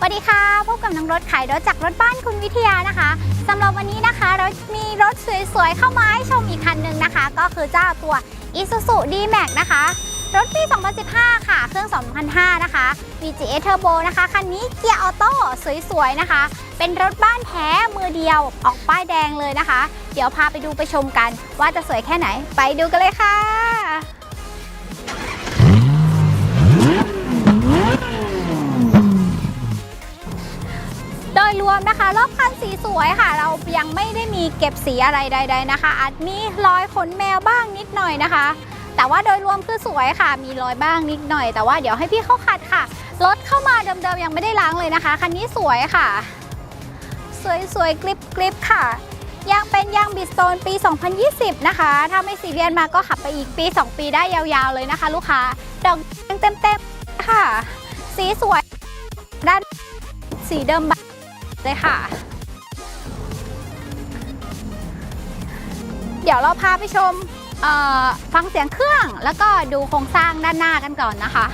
สวัสดีค่ะ พบกับน้องรถขายรถจากรถบ้านคุณวิทยานะคะสำหรับวันนี้นะคะ เรามีรถสวยๆ เข้ามาให้ชมอีกคันหนึ่งนะคะ ก็คือเจ้าตัว Isuzu D-Max นะคะ รถปี 2015 ค่ะ เครื่อง 2005 นะคะ VGS Turbo นะคะ คันนี้เกียร์ออโต้สวยๆ นะคะ เป็นรถบ้านแท้มือเดียวออกป้ายแดงเลยนะคะ เดี๋ยวพาไปดูไปชมกัน ว่าจะสวยแค่ไหน ไปดูกันเลยค่ะ รวมนะคะ รอบคันสีสวยค่ะ เรายังไม่ได้มีเก็บสีอะไรใด ๆนะคะ อาจมีรอยขนแมวบ้างนิดหน่อยนะคะ แต่ว่าโดยรวมคือสวยค่ะ มีรอยบ้างนิดหน่อย แต่ว่าเดี๋ยวให้พี่เขาขัดค่ะ รถเข้ามาเดิมๆยังไม่ได้ล้างเลยนะคะ คันนี้สวยค่ะ สวยๆกริบๆค่ะยางเป็นยางบิสโตนปี 2020 นะคะ ถ้าไม่ซีเรียสมาก็ขับไปอีกปี 2 ปีได้ยาวๆเลยนะคะ ลูกค้า ดอกยางเต็มๆค่ะ สีสวย ด้านสีเดิมแบบ เลยค่ะ เดี๋ยวเราพาไปชมฟังเสียงเครื่องแล้วก็ดูโครงสร้างด้านหน้ากันก่อนนะคะ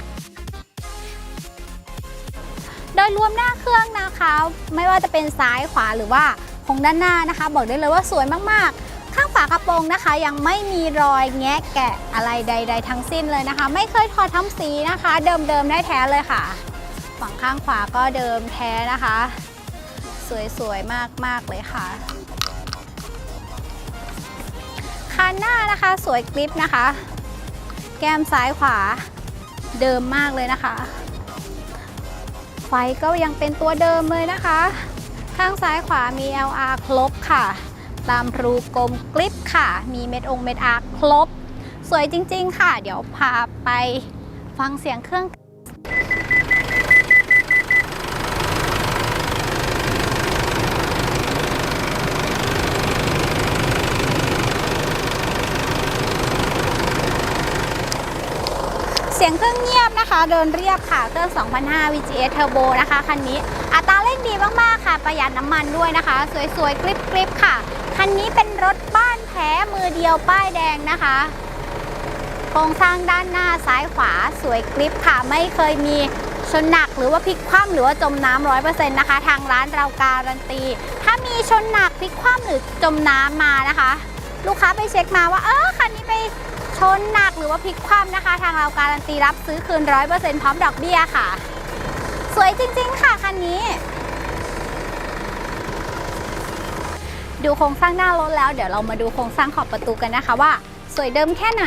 โดยรวมหน้าเครื่องนะคะ ไม่ว่าจะเป็นซ้ายขวาหรือว่าโครงด้านหน้านะคะ บอกได้เลยว่าสวยมากๆ ข้างฝากระโปรงนะคะ ยังไม่มีรอยแงะแกะอะไรใด ๆ ทั้งสิ้นเลยนะคะ ไม่เคยถอดทำสีนะคะ เดิมๆได้แท้เลยค่ะ ฝั่งข้างขวาก็เดิมแท้นะคะ สวยๆ มากๆ เลยค่ะ คันหน้านะคะสวยกริปนะคะ แก้มซ้ายขวาเดิมมากเลยนะคะ ไฟก็ยังเป็นตัวเดิมเลยนะคะ ข้างซ้ายขวามี LR ครบค่ะ ตามรูกลมกริปค่ะ มีเม็ดองเม็ดอาร์ครบ สวยจริง ๆ ค่ะ เดี๋ยวพาไปฟังเสียงเครื่อง สียงเครื่องเงียบนะคะ เดินเรียบค่ะ เครื่อง 2005 VGS Turbo นะคะ คันนี้ อัตราเร่งดีมากๆค่ะ ประหยัดน้ำมันด้วยนะคะ สวยๆ กริบๆ ค่ะ คันนี้เป็นรถบ้านแท้มือเดียวป้ายแดงนะคะ โครงสร้างด้านหน้าซ้ายขวาสวยกริบค่ะ ไม่เคยมีชนหนักหรือว่าพลิกคว่ำหรือว่าจมน้ำร้อยเปอร์เซ็นต์นะคะ ทางร้านเราการันตี ถ้ามีชนหนักพลิกคว่ำหรือจมน้ำมานะคะ ลูกค้าไปเช็คมาว่าเออคันนี้ไป ชนหนักหรือว่าพลิกคว่ำนะคะ ทางเราการันตีรับซื้อคืนร้อยเปอร์เซ็นต์พร้อมดอกเบี้ยค่ะ สวยจริง ๆ ค่ะคันนี้ ดูโครงสร้างหน้ารถแล้วเดี๋ยวเรามาดูโครงสร้างขอบประตูกันนะคะว่า สวยเดิมแค่ไหน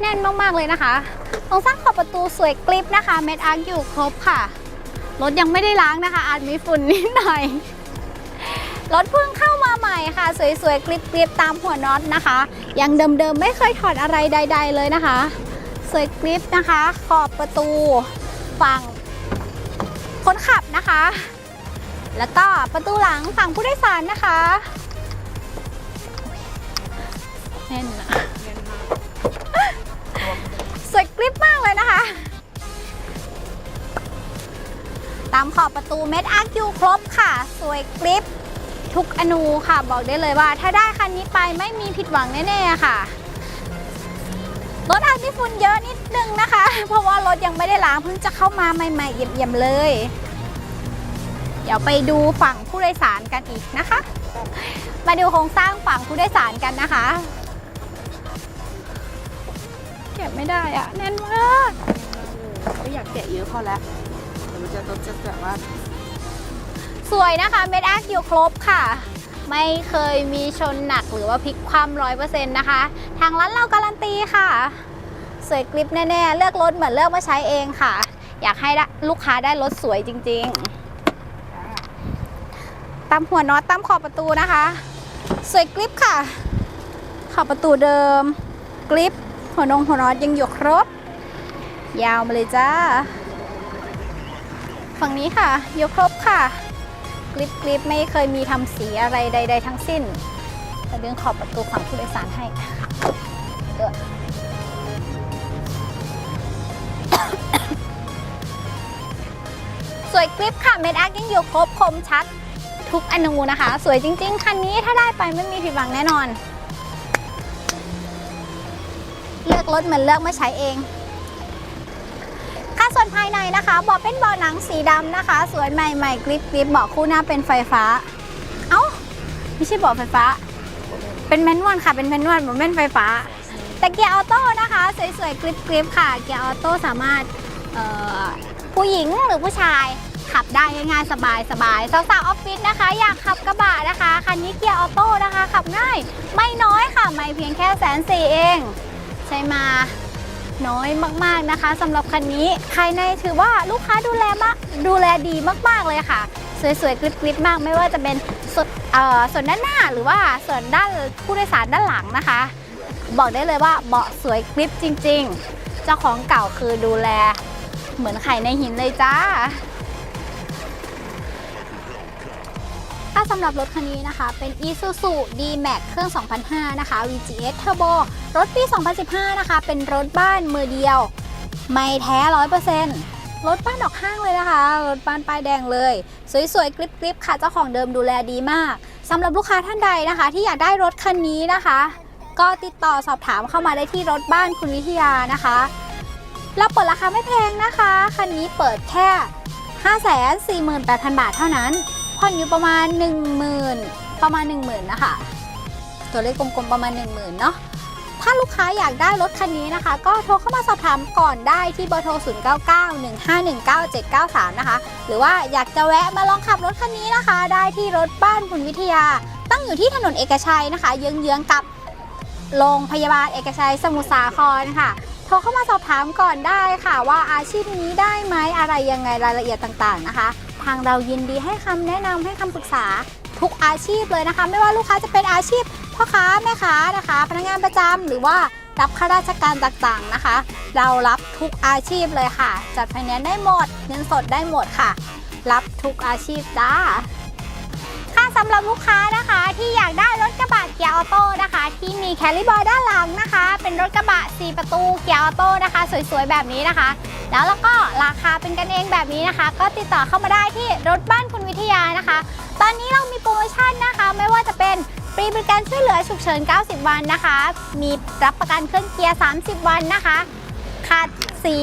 แน่นมากๆเลยนะคะโครงสร้างขอบประตูสวยกริปนะคะเม็ดอาร์อยู่ครบค่ะรถยังไม่ได้ล้างนะคะ อาจมีฝุ่นนิดหน่อย รถเพิ่งเข้ามาใหม่ค่ะ สวยๆ กริบๆ ตามหัวน็อตนะคะ ยังเดิมๆ ไม่เคยถอดอะไรใด ๆ เลยนะคะ สวยกริบนะคะ ขอบประตูฝั่งคนขับนะคะ แล้วก็ประตูหลังฝั่งผู้โดยสารนะคะแน่นนะสวยกริบมากเลยนะคะ ตามขอบประตูเม็ดอาร์คิวครบค่ะ สวยกริบ ทุกอนูค่ะ บอกได้เลยว่า ถ้าได้คันนี้ไปไม่มีผิดหวังแน่ๆค่ะรถอาจมีฝุ่นเยอะนิดนึงนะคะ เพราะว่ารถยังไม่ได้ล้างเพิ่งจะเข้ามาใหม่ๆเยี่ยมๆเลย เดี๋ยวไปดูฝั่งผู้โดยสารกันอีกนะคะ มาดูโครงสร้างฝั่งผู้โดยสารกันนะคะ เก็บไม่ได้อะแน่นมากไม่อยากแกะเยอะพอแล้วเดี๋ยวมันจะรถจะแบบว่า สวยนะคะเม็ดอาร์คิวครบค่ะ ไม่เคยมีชนหนักหรือว่าพลิกคว่ำร้อยเปอร์เซ็นต์นะคะ ทางร้านเราการันตีค่ะ สวยกริปแน่ๆ เลือกรถเหมือนเลือกมาใช้เองค่ะ อยากให้ลูกค้าได้รถสวยจริงๆตามหัวน็อตตามขอบประตูนะคะ สวยกริปค่ะ ขอบประตูเดิมกริปหัวนงหัวน็อตยังอยู่ครบ ยาวมาเลยจ้า ฝั่งนี้ค่ะอยู่ครบค่ะ กริบกริบไม่เคยมีทำสีอะไรใด ๆ ทั้งสิ้นจะดึงขอบประตูฝั่งผู้โดยสารให้เออสวยกริบค่ะเมดอาร์ยังอยู่ครบคมชัดทุกอนูนะคะ สวยจริง ๆ คันนี้ถ้าได้ไปไม่มีผิดหวังแน่นอน เลือกรถเหมือนเลือกมาใช้เอง ค่ะส่วนภายในนะคะเบาะเป็นเบาะหนังสีดำนะคะ สวยใหม่ๆกริบกริบเบาะคู่หน้าเป็นไฟฟ้า เอ้าไม่ใช่เบาะไฟฟ้า เป็นแมนนวลค่ะเป็นแมนนวลเหมือนแม่นไฟฟ้า แต่เกียร์ออโต้นะคะสวยๆกริบกริบค่ะ เกียร์ออโต้สามารถผู้หญิงหรือผู้ชายขับได้ง่ายๆสบายสบายๆสาวๆออฟฟิศนะคะ อยากขับกระบะนะคะคันนี้เกียร์ออโต้นะคะ ขับง่าย ไม่น้อยค่ะ ไม่เพียงแค่แสนสี่เอง ใช่มา น้อยมากๆนะคะสำหรับคันนี้ภายในถือว่าลูกค้าดูแลมากดูแลดีมากๆเลยค่ะ สวยๆกริบๆมาก ไม่ว่าจะเป็นส่วนส่วนด้านหน้าหรือว่าส่วนด้านผู้โดยสารด้านหลังนะคะ บอกได้เลยว่าเบาะสวยกริบจริง ๆ เจ้าของเก่าคือดูแลเหมือนไข่ในหินเลยจ้า ถ้าสำหรับรถคันนี้นะคะ เป็น Isuzu D-Max เครื่อง 2005 นะคะ VGS Turbo รถปี 2015 นะคะ เป็นรถบ้านมือเดียว ไม่แท้ 100%รถบ้านดอกห้างเลยนะคะ รถบ้านป้ายแดงเลย สวยๆ กริบๆ ค่ะ เจ้าของเดิมดูแลดีมากสำหรับลูกค้าท่านใดนะคะ ที่อยากได้รถคันนี้นะคะ ก็ติดต่อสอบถามเข้ามาได้ที่รถบ้านคุณวิทยานะคะเราเปิดราคาไม่แพงนะคะ คันนี้เปิดแค่ 548,000 บาทเท่านั้น ผ่อนอยู่ประมาณ 10,000 ประมาณ 10,000 นะคะ ตัวเลขกลมๆประมาณ 10,000 เนาะถ้าลูกค้าอยากได้รถคันนี้นะคะ ก็โทรเข้ามาสอบถามก่อนได้ที่เบอร์โทร 0991519793 นะคะ หรือว่าอยากจะแวะมาลองขับรถคันนี้นะคะ ได้ที่รถบ้านคุณวิทยา ตั้งอยู่ที่ถนนเอกชัยนะคะ เยื้องๆกับโรงพยาบาลเอกชัยสมุทรสาครค่ะ โทรเข้ามาสอบถามก่อนได้ค่ะ ว่าอาชีพนี้ได้ไหมอะไรยังไงรายละเอียดต่างๆนะคะ ทางเรายินดีให้คำแนะนำให้คำปรึกษาทุกอาชีพเลยนะคะ ไม่ว่าลูกค้าจะเป็นอาชีพพ่อค้าแม่ค้านะคะ พนักงานประจำหรือว่ารับข้าราชการต่างๆนะคะ เรารับทุกอาชีพเลยค่ะ จัดไฟแนนซ์ได้หมด เงินสดได้หมดค่ะ รับทุกอาชีพจ้า สำหรับลูกค้านะคะที่อยากได้รถกระบะเกียร์ออโต้นะคะ ที่มีแคลิบอร์ด้านหลังนะคะ เป็นรถกระบะ 4 ประตูเกียร์ออโต้นะคะ สวยๆ แบบนี้นะคะ แล้วแล้วก็ราคาเป็นกันเองแบบนี้นะคะ ก็ติดต่อเข้ามาได้ที่รถบ้านคุณวิทยานะคะ ตอนนี้เรามีโปรโมชั่นนะคะ ไม่ว่าจะเป็นฟรีบริการช่วยเหลือฉุกเฉิน 90 วันนะคะ มีรับประกันเครื่องเกียร์ 30 วันนะคะขัดสี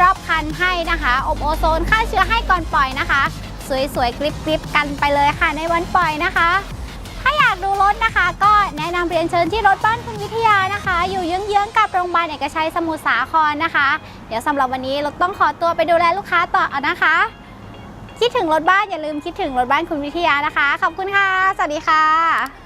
รอบคันให้นะคะ อบโอโซนฆ่าเชื้อให้ก่อนปล่อยนะคะ สวยๆกริบๆกันไปเลยค่ะในวันปล่อยนะคะ ถ้าอยากดูรถนะคะ ก็แนะนำเรียนเชิญที่รถบ้านคุณวิทยานะคะ อยู่เยื้องๆกับโรงพยาบาลเอกชัยสมุทรสาครนะคะ เดี๋ยวสำหรับวันนี้รถต้องขอตัวไปดูแลลูกค้าต่อนะคะ คิดถึงรถบ้านอย่าลืมคิดถึงรถบ้านคุณวิทยานะคะ ขอบคุณค่ะ สวัสดีค่ะ